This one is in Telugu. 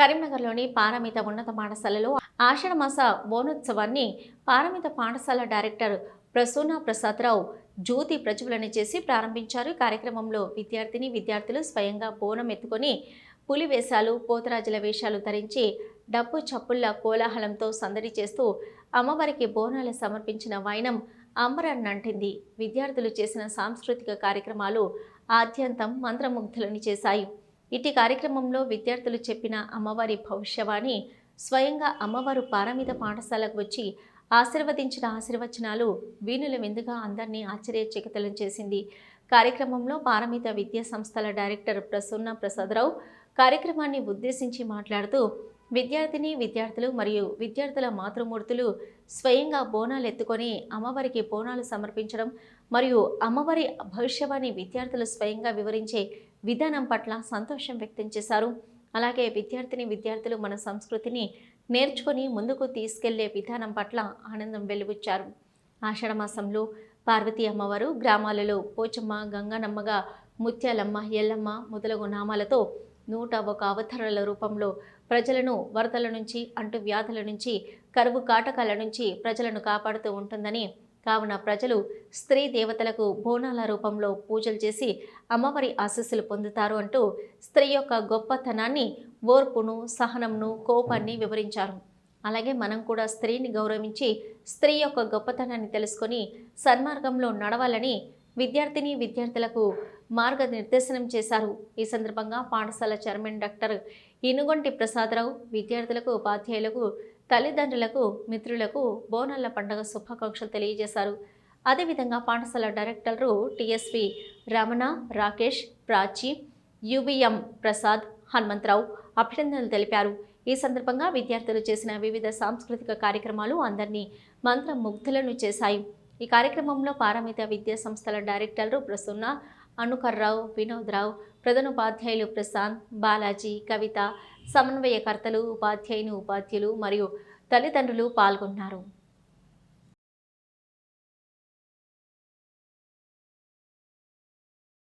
కరీంనగర్లోని పారమిత ఉన్నత పాఠశాలలో ఆషాఢమాస బోనోత్సవాన్ని పారమిత పాఠశాల డైరెక్టర్ ప్రసూన ప్రసాదరావు జ్యోతి ప్రజ్వలన చేసి ప్రారంభించారు. కార్యక్రమంలో విద్యార్థిని విద్యార్థులు స్వయంగా బోనం ఎత్తుకొని పులి వేషాలు పోతరాజుల వేషాలు ధరించి డప్పు చప్పుళ్ళ కోలాహలంతో సందడి చేస్తూ అమ్మవారికి బోనాలు సమర్పించిన వైనం అంబరన్నంటింది విద్యార్థులు చేసిన సాంస్కృతిక కార్యక్రమాలు ఆద్యంతం మంత్రముగ్ధులని చేశాయి. ఇటు కార్యక్రమంలో విద్యార్థులు చెప్పిన అమ్మవారి భవిష్యవాణి స్వయంగా అమ్మవారు పారమిత పాఠశాలకు వచ్చి ఆశీర్వదించిన ఆశీర్వచనాలు వీణుల విందుగా అందరినీ ఆశ్చర్యచకితులను చేసింది. కార్యక్రమంలో పారమిత విద్యా సంస్థల డైరెక్టర్ ప్రసన్న ప్రసాదరావు కార్యక్రమాన్ని ఉద్దేశించి మాట్లాడుతూ విద్యార్థిని విద్యార్థులు మరియు విద్యార్థుల మాతృమూర్తులు స్వయంగా బోనాలు ఎత్తుకొని అమ్మవారికి బోనాలు సమర్పించడం మరియు అమ్మవారి భవిష్యవాణి విద్యార్థులు స్వయంగా వివరించే విధానం పట్ల సంతోషం వ్యక్తం చేశారు. అలాగే విద్యార్థిని విద్యార్థులు మన సంస్కృతిని నేర్చుకొని ముందుకు తీసుకెళ్ళే విధానం పట్ల ఆనందం వెలుగుచ్చారు. ఆషాఢమాసంలో పార్వతీ అమ్మవారు గ్రామాలలో పోచమ్మ గంగనమ్మగా ముత్యాలమ్మ ఎల్లమ్మ మొదలగు నామాలతో నూట ఒక అవతరణల రూపంలో ప్రజలను వరదల నుంచి అంటు వ్యాధుల నుంచి కరువు కాటకాల నుంచి ప్రజలను కాపాడుతూ ఉంటుందని కావున ప్రజలు స్త్రీ దేవతలకు బోనాల రూపంలో పూజలు చేసి అమ్మవారి ఆశస్సులు పొందుతారు అంటూ స్త్రీ యొక్క గొప్పతనాన్ని ఓర్పును సహనంను కోపాన్ని వివరించారు. అలాగే మనం కూడా స్త్రీని గౌరవించి స్త్రీ యొక్క గొప్పతనాన్ని తెలుసుకొని సన్మార్గంలో నడవాలని విద్యార్థిని విద్యార్థులకు మార్గనిర్దేశనం చేశారు. ఈ సందర్భంగా పాఠశాల చైర్మన్ డాక్టర్ ఇనుగొంటి ప్రసాదరావు విద్యార్థులకు ఉపాధ్యాయులకు తల్లిదండ్రులకు మిత్రులకు బోనాల పండుగ శుభాకాంక్షలు తెలియజేశారు. అదేవిధంగా పాఠశాల డైరెక్టర్లు T S V Ramana Rakesh Prachi U V M Prasad Hanumantharao అభినందనలు తెలిపారు. ఈ సందర్భంగా విద్యార్థులు చేసిన వివిధ సాంస్కృతిక కార్యక్రమాలు అందరినీ మంత్రముగ్ధులను చేశాయి. ఈ కార్యక్రమంలో పారమిత విద్యా సంస్థల డైరెక్టర్లు ప్రసన్న అనుకర్రావు వినోద్రావు ప్రధానోపాధ్యాయులు ప్రశాంత్ బాలాజీ కవిత సమన్వయకర్తలు ఉపాధ్యాయుని ఉపాధ్యులు మరియు తల్లిదండ్రులు పాల్గొన్నారు.